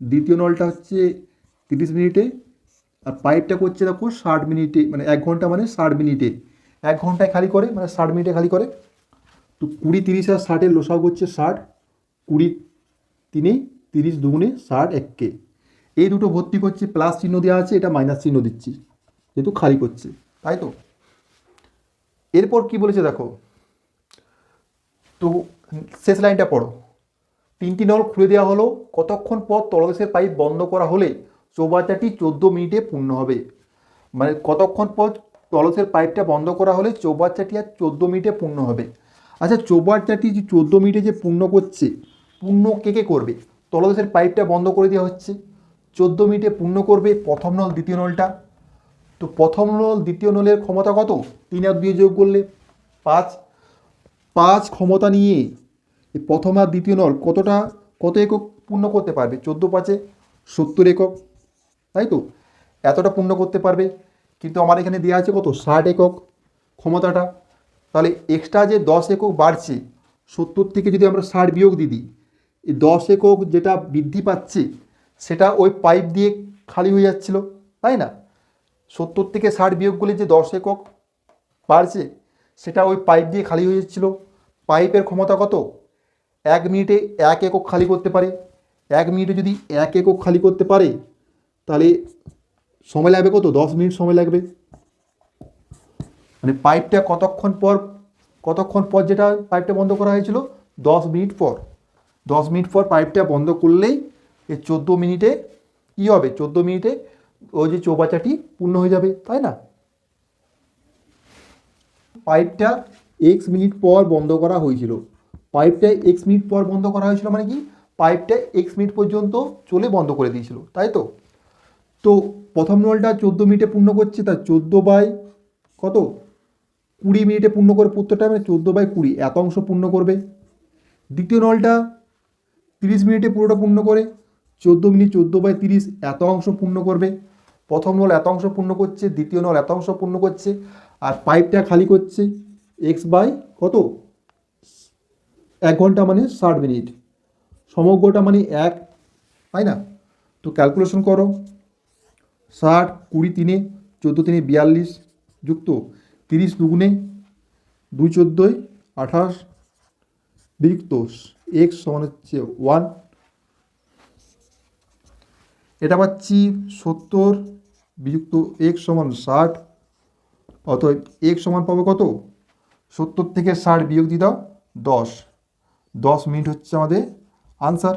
দ্বিতীয় নলটা হচ্ছে তিরিশ মিনিটে, আর পাইপটা করছে দেখো ষাট মিনিটে মানে এক ঘণ্টা মানে ষাট মিনিটে। এক ঘন্টায় খালি করে মানে ষাট মিনিটে খালি করে। তো কুড়ি তিরিশ আর ষাটের লোসাও করছে ষাট, কুড়ি তিনে তিরিশ দুগুণে ষাট এককে এই দুটো ভর্তি করছে, প্লাস চিহ্ন দেওয়া আছে, এটা মাইনাস চিহ্ন দিচ্ছি, যেহেতু খালি করছে, তাই তো? এরপর কি বলেছে দেখো? তো শেষ লাইনটা পড়ো। তিনটি নল খুলে দেওয়া হলো। কতক্ষণ পর তলদেশের পাইপ বন্ধ করা হলে চৌবাচ্চাটি চোদ্দ মিনিটে পূর্ণ হবে। মানে কতক্ষণ পর তলসের পাইপটা বন্ধ করা হলে চৌবাচ্চাটি আর চোদ্দ মিনিটে পূর্ণ হবে। আচ্ছা চৌবাচ্চাটি যে চোদ্দ মিনিটে যে পূর্ণ করছে, পূর্ণ কে কে করবে? তলদেশের পাইপটা বন্ধ করে দেওয়া হচ্ছে। চোদ্দ মিনিটে পূর্ণ করবে প্রথম নল, দ্বিতীয় নলটা। তো প্রথম নল, দ্বিতীয় নলের ক্ষমতা কত? তিন আর দুই যোগ করলে পাঁচ। পাঁচ ক্ষমতা নিয়ে এই প্রথম আর দ্বিতীয় নল কতটা, কত একক পূর্ণ করতে পারবে? চোদ্দ পাঁচে সত্তর একক, তাই তো? এতটা পূর্ণ করতে পারবে। কিন্তু আমার এখানে দেওয়া আছে কত? ষাট একক ক্ষমতাটা। তাহলে এক্সট্রা যে দশ একক বাড়ছে, সত্তর থেকে যদি আমরা ষাট বিয়োগ দিয়ে দিই, এই দশ একক যেটা বৃদ্ধি পাচ্ছে, সেটা ওই পাইপ দিয়ে খালি হয়ে যাচ্ছিল, তাই না? সত্তর থেকে ষাট বিয়োগ করলে যে দশ একক বাড়ছে, সেটা ওই পাইপ দিয়ে খালি হয়ে যাচ্ছিল। পাইপের ক্ষমতা কত? এক মিনিটে এক একক খালি করতে পারে। এক মিনিটে যদি এক একক খালি করতে পারে, তাহলে সময় লাগবে কত? দশ মিনিট সময় লাগবে। মানে পাইপটা কতক্ষণ পর কতক্ষণ পর যেটা পাইপটা বন্ধ করা হয়েছিল? দশ মিনিট পর। দশ মিনিট পর পাইপটা বন্ধ করলেই এই চোদ্দ মিনিটে কী হবে? চোদ্দ মিনিটে ওই যে চৌবাচাটি পূর্ণ হয়ে যাবে, তাই না? পাইপটা এক্স মিনিট পর বন্ধ করা হয়েছিল। পাইপটা এক্স মিনিট পর বন্ধ করা হয়েছিল মানে কি? পাইপটা এক্স মিনিট পর্যন্ত চলে বন্ধ করে দিয়েছিল, তাই তো? তো প্রথম নলটা চোদ্দ মিনিটে পূর্ণ করছে তার চোদ্দ বাই কত? কুড়ি মিনিটে পূর্ণ করে প্রত্যেকটা মানে চোদ্দ বাই কুড়ি, এত অংশ পূর্ণ করবে। দ্বিতীয় নলটা তিরিশ মিনিটে পুরোটা পূর্ণ করে, চোদ্দ মিনিট চোদ্দ বাই তিরিশ, এত অংশ পূর্ণ করবে। প্রথম নল এত অংশ পূর্ণ করছে, দ্বিতীয় নল এত অংশ পূর্ণ করছে, আর পাইপটা খালি করছে এক্স বাই কত? এক ঘণ্টা মানে ষাট মিনিট। সমগ্রটা মানে এক, তাই না? তো ক্যালকুলেশন করো। ষাট কুড়ি তিনে, চোদ্দ তিনে বিয়াল্লিশ যুক্ত তিরিশ দুগুণে দুই চোদ্দোই আঠাশ বিযুক্ত এক্স সমান হচ্ছে ওয়ান এটা পাচ্ছি সত্তর বিযুক্ত এক সমান ষাট, অতএব এক সমান পাবো কত? সত্তর থেকে ষাট বিয়োগ দিয়ে দাও দশ। দশ মিনিট হচ্ছে আমাদের আনসার